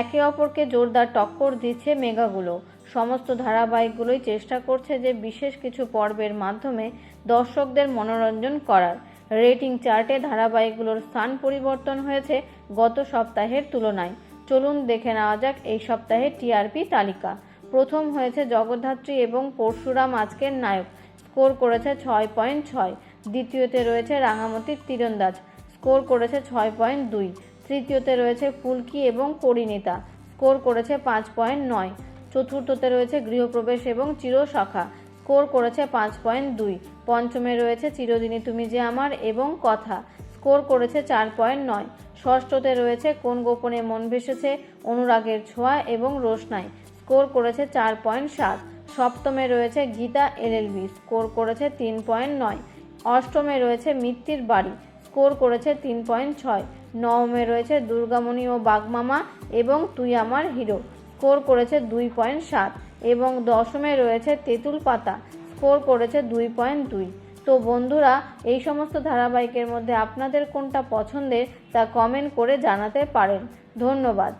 একে অপরকে জোরদার টক্কর দিচ্ছে মেগাগুলো। সমস্ত ধারাবাহিকগুলোই চেষ্টা করছে যে বিশেষ কিছু পর্বের মাধ্যমে দর্শকদের মনোরঞ্জন করার। রেটিং চার্টে ধারাবাহিকগুলোর স্থান পরিবর্তন হয়েছে গত সপ্তাহের তুলনায়। চলুন দেখে নেওয়া যাক এই সপ্তাহের টিআরপি তালিকা। প্রথম হয়েছে জগদ্ধাত্রী এবং পরশুরাম আজকের নায়ক। স্কোর করেছে ছয় পয়েন্ট ছয়। দ্বিতীয়তে রয়েছে রাঙামতির তীরন্দাজ। স্কোর করেছে ছয় পয়েন্ট দুই। তৃতীয়তে রয়েছে ফুলকি এবং পরিণীতা। স্কোর করেছে পাঁচ পয়েন্ট নয়। চতুর্থতে রয়েছে গৃহপ্রবেশ এবং চিরসখা স্কোর করেছে পাঁচ পয়েন্ট দুই। পঞ্চমে রয়েছে চিরদিনই তুমি যে আমার এবং কথা। স্কোর করেছে চার পয়েন্ট নয়। ষষ্ঠতে রয়েছে কোন গোপনে মন ভেসেছে? অনুরাগের ছোঁয়া এবং রোশনাই। স্কোর করেছে চার পয়েন্ট সাত। সপ্তমে রয়েছে গীতা এলএলবি স্কোর করেছে তিন পয়েন্ট নয়। অষ্টমে রয়েছে মিত্তির বাড়ি। স্কোর করেছে তিন পয়েন্ট ছয়। নবমে রয়েছে দুর্গামণি ও বাগমামা এবং তুই আমার হিরো। স্কোর করেছে দুই পয়েন্ট সাত এবং দশমে রয়েছে তেঁতুল পাতা। স্কোর করেছে দুই পয়েন্ট দুই। তো বন্ধুরা, এই সমস্ত ধারাবাহিকের মধ্যে আপনাদের কোনটা পছন্দের তা কমেন্ট করে জানাতে পারেন। ধন্যবাদ।